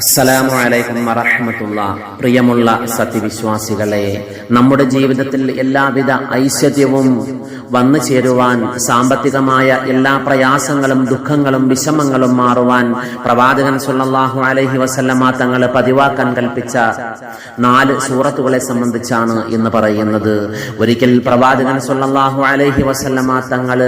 അസ്സലാമു അലൈക്കും വറഹ്മത്തുള്ള. പ്രിയമുള്ള സത്യവിശ്വാസികളെ നമ്മുടെ ജീവിതത്തിൽ എല്ലാവിധ ഐശ്വര്യവും വന്നു ചേരുവാൻ സാമ്പത്തികമായ എല്ലാ പ്രയാസങ്ങളും ദുഃഖങ്ങളും വിഷമങ്ങളും മാറുവാൻ പ്രവാചകൻ സുല്ലാഹു അലൈഹി വസല്ലമ തങ്ങൾ പതിവാക്കാൻ കൽപ്പിച്ച നാല് സൂറത്തുകളെ സംബന്ധിച്ചാണ് ഇന്ന് പറയുന്നത്. ഒരിക്കൽ പ്രവാചകൻ സുല്ലാഹു അലൈഹി വസല്ലമ തങ്ങൾ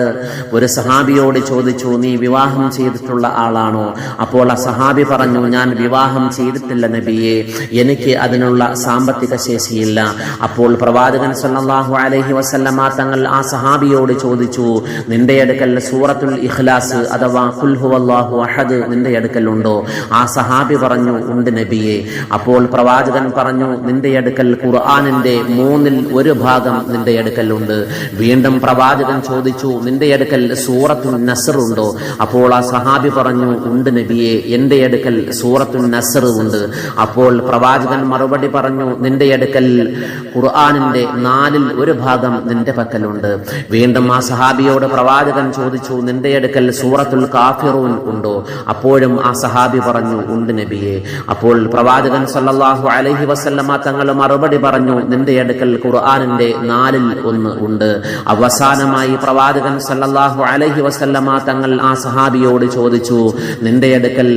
ഒരു സഹാബിയോട് ചോദിച്ചു നീ വിവാഹം ചെയ്തിട്ടുള്ള ആളാണോ? അപ്പോൾ ആ സഹാബി പറഞ്ഞു ഞാൻ വിവാഹം ചെയ്തിട്ടില്ല നബിയെ. എനിക്ക് അതിനുള്ള സാമ്പത്തിക ശേഷിയില്ല. അപ്പോൾ പ്രവാചകൻ സല്ലാഹു അലഹി വസല്ലമ തങ്ങൾ ആ സഹാബിയോട് ചോദിച്ചു നിന്റെ അടുക്കൽ സൂറത്തുൽ ഇഖ്ലാസ് അഥവാ കുൽ ഹുവല്ലാഹു അഹദ് നിന്റെ അടുക്കൽ ഉണ്ടോ ആ സഹാബി പറഞ്ഞു ഉണ്ട് നബിയെ. അപ്പോൾ പ്രവാചകൻ പറഞ്ഞു നിന്റെ അടുക്കൽ ഖുർആാനിന്റെ മൂന്നിൽ ഒരു ഭാഗം നിന്റെ അടുക്കൽ ഉണ്ട് വീണ്ടും പ്രവാചകൻ ചോദിച്ചു നിന്റെ അടുക്കൽ സൂറത്തുൽ നസർ ഉണ്ടോ അപ്പോൾ ആ സഹാബി പറഞ്ഞു ഉണ്ട് നബിയെ. എന്റെ അടുക്കൽ സൂറത്തുൽ നസർ ഉണ്ട് അപ്പോൾ പ്രവാചകൻ മറുപടി പറഞ്ഞു നിന്റെ അടുക്കൽ ഖുർആാനിന്റെ നാലിൽ ഒരു ഭാഗം നിന്റെ പക്കലുണ്ട്. വീണ്ടും ആ സഹാബിയോട് പ്രവാചകൻ ചോദിച്ചു നിന്റെ അടുക്കൽ സൂറത്തുൽ കാഫിറൂൻ ഉണ്ടോ? അപ്പോഴും ആ സഹാബി പറഞ്ഞു ഉണ്ട് നബിയെ. അപ്പോൾ പ്രവാചകൻ സല്ലാഹു അലഹി വസല്ലമ തങ്ങൾ മറുപടി പറഞ്ഞു നിന്റെ അടുക്കൽ ഖുർആാനിന്റെ നാലിൽ ഒന്ന് ഉണ്ട്. അവസാനമായി പ്രവാചകൻ സല്ലാഹു അലഹി വസല്ലമ തങ്ങൾ ആ സഹാബിയോട് ചോദിച്ചു നിന്റെ അടുക്കൽ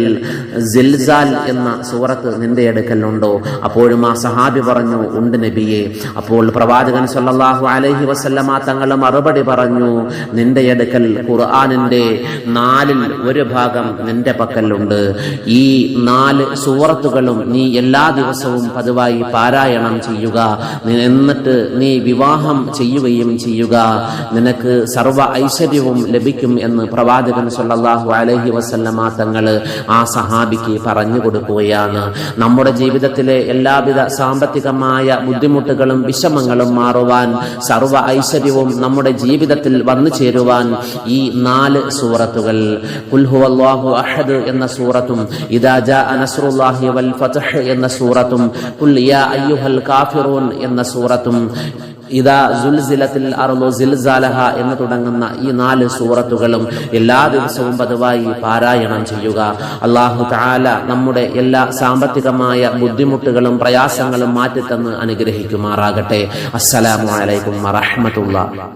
സിൽസാൽ എന്ന സൂറത്ത് നിന്റെ അടുക്കൽ ഉണ്ടോ അപ്പോഴും ആ സഹാബി പറഞ്ഞു ഉണ്ട് നബിയെ. അപ്പോൾ പ്രവാചകൻ സല്ലാഹു അലഹി വസല്ലമ തങ്ങൾ മറുപടി പറഞ്ഞു നിന്റെ അടുക്കൽ ഖുർആനിന്റെ നാലിൽ ഒരു ഭാഗം നിന്റെ പക്കലുണ്ട്. ഈ നാല് സൂറത്തുകളും നീ എല്ലാ ദിവസവും പതിവായി പാരായണം ചെയ്യുക. എന്നിട്ട് നീ വിവാഹം ചെയ്യുകയും ചെയ്യുക. നിനക്ക് സർവ ഐശ്വര്യവും ലഭിക്കും എന്ന് പ്രവാചകൻ സല്ലാഹു അലഹി വസല്ലമ തങ്ങൾ ആ സഹാബിക്ക് പറഞ്ഞു കൊടുക്കുകയാണ്. നമ്മുടെ ജീവിതത്തിലെ എല്ലാവിധ സാമ്പത്തികമായ ബുദ്ധിമുട്ടുകളും വിഷമങ്ങളും മാറുവാൻ സർവ ഐശ്വര്യവും നമ്മുടെ ജീവിതത്തിൽ വന്നു ചേരുവാൻ ഈ നാല് സൂറത്തുകൾ. ഖുൽ ഹുവല്ലാഹു അഹദ് എന്ന സൂറത്തും ഇദാജ അനസ്രുല്ലാഹി വൽ ഫത്ഹ് എന്ന സൂറത്തും ഖുൽ യാ അയ്യുഹൽ കാഫിറൂൻ എന്ന സൂറത്തും ഇതാ ജുൽസിലത്തിൽ അറുലോ സിൽസാലഹ എന്ന് തുടങ്ങുന്ന ഈ നാല് സൂറത്തുകളും എല്ലാ ദിവസവും പതിവായി പാരായണം ചെയ്യുക. അള്ളാഹു താല നമ്മുടെ എല്ലാ സാമ്പത്തികമായ ബുദ്ധിമുട്ടുകളും പ്രയാസങ്ങളും മാറ്റിത്തന്ന് അനുഗ്രഹിക്കുമാറാകട്ടെ. അസ്സലാമു അലൈക്കും വറഹ്മത്തുള്ളാഹി